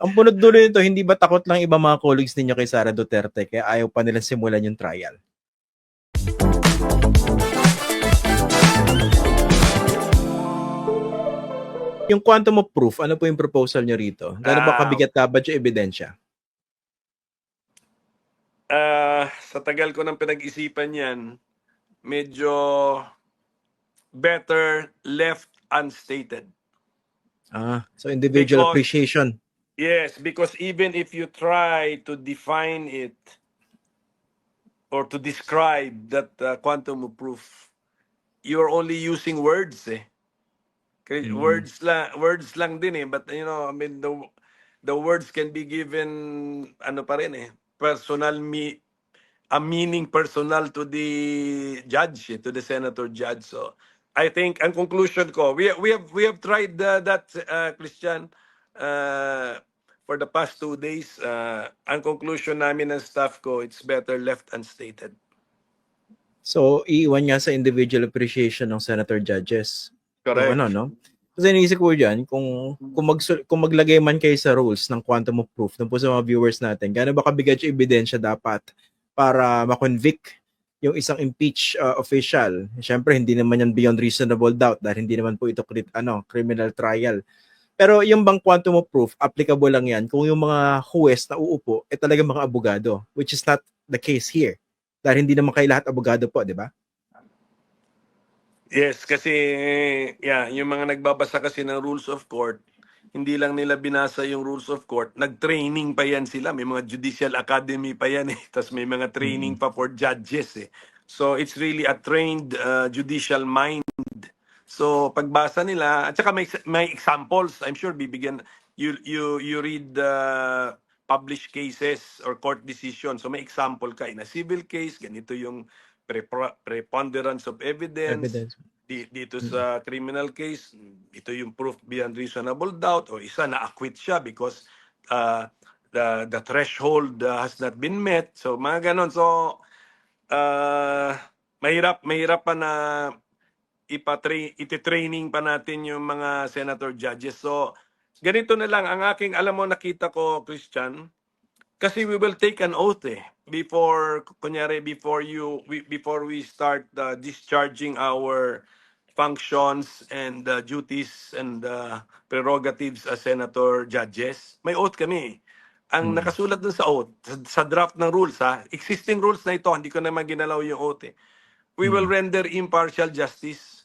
Ang bunod dulo nito, hindi ba takot lang iba mga colleagues ninyo kay Sara Duterte kaya ayaw pa nilang simulan yung trial? Yung quantum of proof, ano po yung proposal nyo rito? Gano'n ba Ah. kabigat dapat yung ebidensya? Ah, sa tagal ko nang pinag-isipan yan, medyo better left unstated. Ah, so individual Because- appreciation. Yes, because even if you try to define it or to describe that uh, quantum of proof, you're only using words eh. Mm. Words lang words lang din eh, but you know, I mean the the words can be given ano pa rin eh, personal me a meaning personal to the judge, eh, to the senator judge. So I think ang conclusion ko, we we have we have tried uh, that uh, Christian uh, for the past two days. Uh, ang conclusion namin ng staff ko, it's better left unstated. So, iiwan nga sa individual appreciation ng senator judges. Correct. Ano, no? Kasi iniisip ko dyan, kung, kung, mag, kung maglagay man kayo sa rules ng quantum of proof, dun po sa mga viewers natin, gano'n ba kabigat yung ebidensya dapat para makonvict yung isang impeach uh, official? Siyempre, hindi naman yan beyond reasonable doubt dahil hindi naman po ito ano, criminal trial. Pero yung bang quantum of proof, applicable lang yan kung yung mga huwes na uupo, eh talaga mga abogado, which is not the case here. Dahil hindi naman kayo lahat abogado po, di ba? Yes, kasi yeah, yung mga nagbabasa kasi ng rules of court, hindi lang nila binasa yung rules of court, nag-training pa yan sila. May mga judicial academy pa yan eh. Tapos may mga training pa for judges eh. So it's really a trained uh, judicial mind. So pagbasa nila, at saka may, may examples, I'm sure bibigyan, you, you, you read the published cases or court decisions. So may example ka. In a civil case, ganito yung preponderance of evidence. Evidence. Di- dito sa criminal case, ito yung proof beyond reasonable doubt o isa na acquit siya because uh, the the threshold uh, has not been met. So mga ganon. So uh, mahirap mahirap pa na ipa-train iti-training pa natin yung mga senator judges. So ganito na lang. Ang aking alam mo nakita ko Christian kasi we will take an oath eh before kunyari before you we, before we start uh, discharging our functions and uh, duties and uh, prerogatives as senator judges. May oath kami. Ang Hmm. nakasulat dun sa oath sa, sa draft ng rules ha existing rules na ito hindi ko naman ginalaw yung oath eh. We will render impartial justice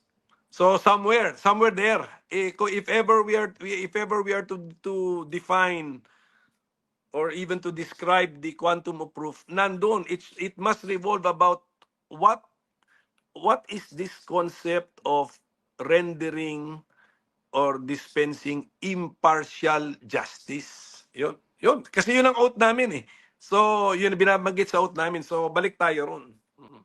so somewhere somewhere there eh, if ever we are if ever we are to to define or even to describe the quantum of proof, nandun, it's, it must revolve about what what is this concept of rendering or dispensing impartial justice. Yun, yun. Kasi yun ang oath namin eh. So, yun ang binabanggit sa oath namin. So, balik tayo ron. Mm.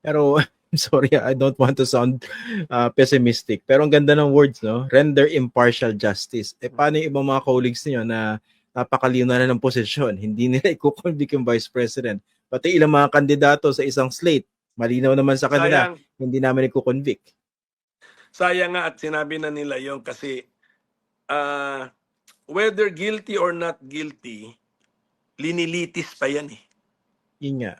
Pero, sorry, I don't want to sound uh, pessimistic. Pero ang ganda ng words, no? Render impartial justice. Eh, paano yung ibang mga colleagues niyo na napakalino na ng posisyon? Hindi nila ikukonvict yung vice president. Pati ilang mga kandidato sa isang slate, malinaw naman sa kanila, Sayang, hindi namin ikukonvict. sayang nga at sinabi na nila yon kasi ah, whether guilty or not guilty, linilitis pa yan eh. Yun nga.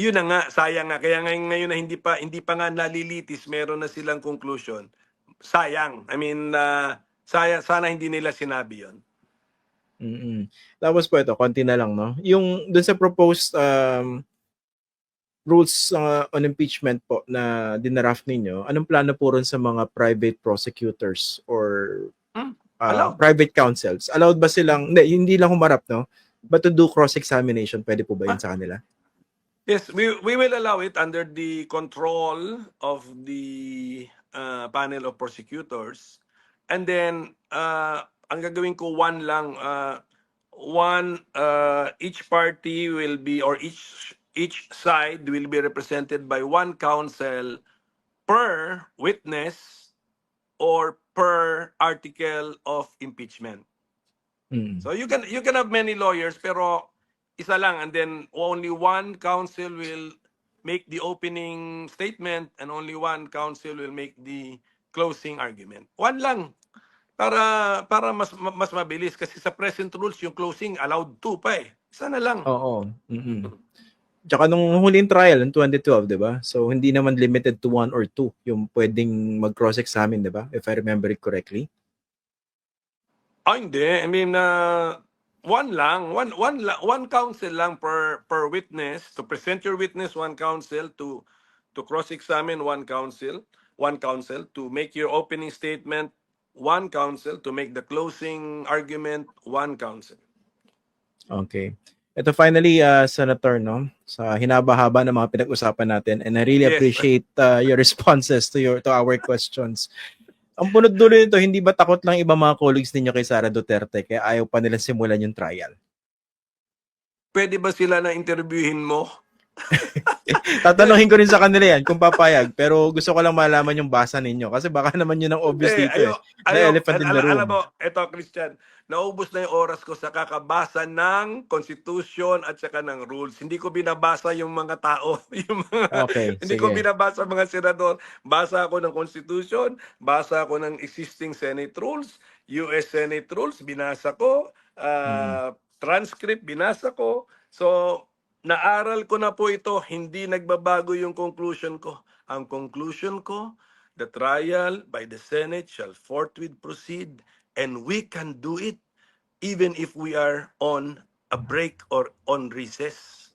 Yun na nga, sayang nga. Kaya ngayon, ngayon na hindi pa hindi pa nga nalilitis, meron na silang conclusion. Sayang. I mean, uh, saya, sana hindi nila sinabi yon. mm Tapos po ito, konti na lang, no? Yung dun sa proposed um, rules uh, on impeachment po na dinaraft ninyo, anong plano po ron sa mga private prosecutors or Hmm, uh, private counsels? Allowed ba silang, hindi, hindi lang humarap, no? But to do cross-examination, pwede po ba yun sa kanila? Yes, we, we will allow it under the control of the uh, panel of prosecutors. And then, uh, ang gagawin ko, one lang, uh, one, uh, each party will be, or each, each side will be represented by one counsel per witness or per article of impeachment. Mm. So you can you can have many lawyers pero isa lang and then only one counsel will make the opening statement and only one counsel will make the closing argument. One lang. para para mas ma- mas mabilis kasi sa present rules yung closing allowed 2 pa eh. Isa na lang. Oo. mm Tsaka nung huling trial, in 2012, di ba? So, hindi naman limited to one or two yung pwedeng mag-cross-examine, di ba? If I remember it correctly. Ah, hindi. I mean, uh, one lang, one one one counsel lang per per witness to present your witness one counsel to to cross-examine one counsel, one counsel to make your opening statement one counsel to make the closing argument one counsel. Okay. Ito finally, uh, Senator, no? Sa hinaba-haba ng mga pinag-usapan natin and I really Yes. appreciate uh, your responses to your to our questions. Ang punot dulo nito, hindi ba takot lang iba mga colleagues ninyo kay Sara Duterte kaya ayaw pa nila simulan yung trial? Pwede ba sila na interviewin mo? Tatanungin ko rin sa kanila yan kung papayag pero gusto ko lang malaman yung basa ninyo kasi baka naman yun ang obvious Eh, dito eh. ayo- The ayo- elephant in the room. Alam mo, eto Christian, naubos na yung oras ko sa kakabasa ng Constitution at saka ng rules. Hindi ko binabasa yung mga tao. Yung mga, Okay, hindi ko sige. binabasa mga senador. Basa ako ng Constitution, basa ako ng existing Senate rules, US Senate rules, binasa ko, ah, transcript, binasa ko. So, naaral ko na po ito, hindi nagbabago yung conclusion ko. Ang conclusion ko, the trial by the Senate shall forthwith proceed and we can do it even if we are on a break or on recess.